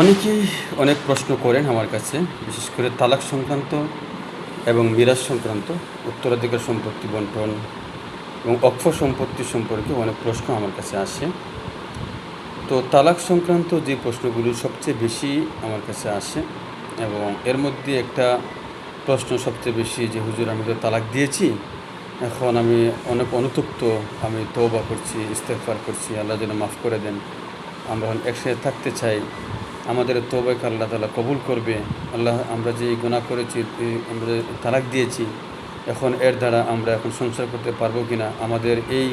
অনেকেই অনেক প্রশ্ন করেন আমার কাছে, বিশেষ করে তালাক সংক্রান্ত এবং মিরাজ সংক্রান্ত, উত্তরাধিকার সম্পত্তি বন্টন এবং অক্ষ সম্পত্তি সম্পর্কে অনেক প্রশ্ন আমার কাছে আসে। তো তালাক সংক্রান্ত যে প্রশ্নগুলো সবচেয়ে বেশি আমার কাছে আসে এবং এর মধ্যে একটা প্রশ্ন সবচেয়ে বেশি যে, হুজুর, আমি তো তালাক দিয়েছি, এখন আমি অনেক অনুতপ্ত, আমি তৌবা করছি ইস্তেফার করছি, আল্লাহ যেন মাফ করে দেন, আমরা এখন একসাথে থাকতে চাই। আমাদের তৌবাকে আল্লাহ তালা কবুল করবে। আল্লাহ, আমরা যে গুণা করেছি আমরা তালাক দিয়েছি, এখন এর দ্বারা আমরা এখন সংসার করতে পারব কি না আমাদের এই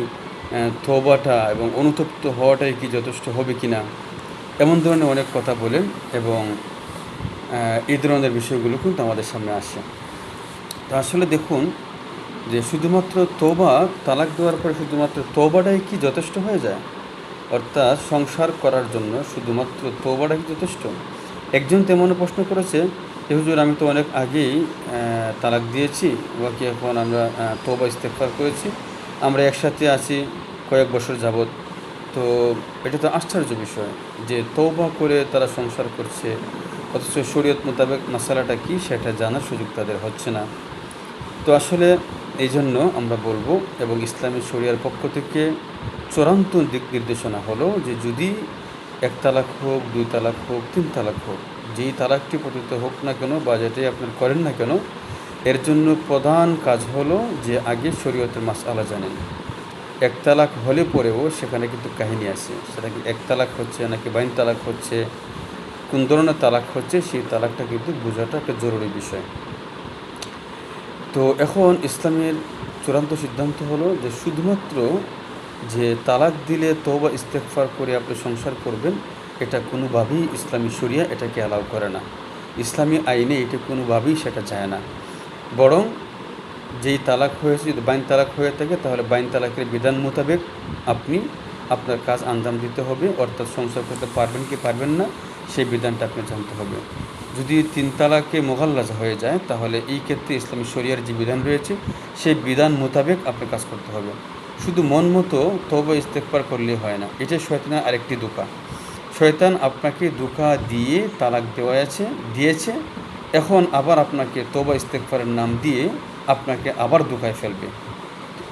তৌবাটা এবং অনুতপ্ত হওয়াটাই কি যথেষ্ট হবে কি না এমন ধরনের অনেক কথা বলেন এবং এই ধরনের বিষয়গুলো কিন্তু আমাদের সামনে আসে। তো আসলে দেখুন যে শুধুমাত্র তোবা তালাক দেওয়ার পরে শুধুমাত্র তোবাটাই কি যথেষ্ট হয়ে যায়? অর্থাৎ সংসার করার জন্য শুধুমাত্র তোবাটা কি যথেষ্ট? একজন তেমন প্রশ্ন করেছে যে, হুজুর, আমি তো অনেক আগেই তালাক দিয়েছি, বাকি এখন আমরা তোবা ইস্তেফার করেছি, আমরা একসাথে আছি কয়েক বছর যাবৎ। তো এটা তো আশ্চর্য বিষয় যে তৌবা করে তারা সংসার করছে, অথচ শরীয়ত মোতাবেক মশালাটা কি সেটা জানার সুযোগ তাদের হচ্ছে না। তো আসলে এই জন্য আমরা বলব এবং ইসলামী শরিয়ার পক্ষ থেকে চূড়ান্ত দিক নির্দেশনা হলো যে যদি এক তালাক হোক, দুই তালাক হোক, তিন তালাক হোক, যেই তালাকটি পতিত হোক না কেন বা যেটাই আপনার করেন না কেন, এর জন্য প্রধান কাজ হলো যে আগে শরীয়তের মাস আলা জানেন। এক তালাক হলে পরেও সেখানে কিন্তু কাহিনী আছে। সেটা কি এক তালাক হচ্ছে নাকি বাইন তালাক হচ্ছে, কোন ধরনের তালাক হচ্ছে, সেই তালাকটা কিন্তু বোঝাটা একটা জরুরি বিষয়। তো এখন ইসলামের চূড়ান্ত সিদ্ধান্ত হলো যে শুধুমাত্র যে তালাক দিলে তৌবা ইস্তেকফার করে আপনি সংসার করবেন, এটা কোনোভাবেই ইসলামী শরিয়া এটাকে অ্যালাউ করে না। ইসলামী আইনে এটা কোনোভাবেই সেটা যায় না। বরং যেই তালাক হয়েছে, যদি বাইন তালাক হয়ে থাকে, তাহলে বাইন তালাকের বিধান মোতাবেক আপনি আপনার কাজ আঞ্জাম দিতে হবে, অর্থাৎ সংসার করতে পারবেন কি পারবেন না সেই বিধানটা আপনি জানতে হবে। যদি তিন তালাকে মোগাল্লাজা হয়ে যায়, তাহলে এই ক্ষেত্রে ইসলামী শরিয়ার যে বিধান রয়েছে, সেই বিধান মোতাবেক আপনি কাজ করতে হবে। শুধু মন মতো তবে ইস্তেকবার করলে হয় না, এটা শয়তানের আরেকটি দোকা। শয়তান আপনাকে দোকা দিয়ে তালাক দেওয়া আছে, দিয়েছে, এখন আবার আপনাকে তোবা ইস্তেকফারের নাম দিয়ে আপনাকে আবার দুকায় ফেলবে।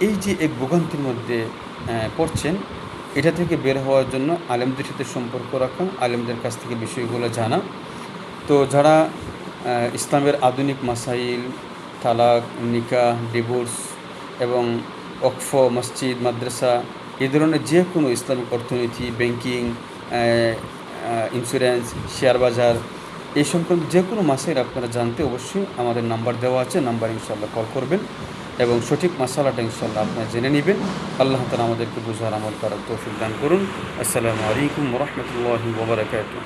এই যে এক ভোগান্তির মধ্যে পড়ছেন এটা থেকে বের হওয়ার জন্য আলেমদের সাথে সম্পর্ক রাখা, আলেমদের কাছ থেকে বিষয়গুলো জানা। তো যারা ইসলামের আধুনিক মাসাইল, তালাক নিকা ডিভোর্স এবং অকফ মসজিদ, মাদ্রাসা এ ধরনের যে কোনো ইসলামিক অর্থনীতি, ব্যাংকিং ইন্স্যুরেন্স শেয়ার বাজার এই সংক্রান্ত যে কোনো মাসের আপনারা জানতে অবশ্যই আমাদের নাম্বার দেওয়া আছে, নাম্বার ইনশাল্লাহ কল করবেন। এবং সঠিক মশালাটা ইনশাল্লাহ আপনার জেনে নেবেন। আল্লাহ তালা আমাদেরকে বুঝার আমল করার তৌফিক দান করুন। আসসালামু আলাইকুম রহমতুল্লাহ ওবরাকাতুহ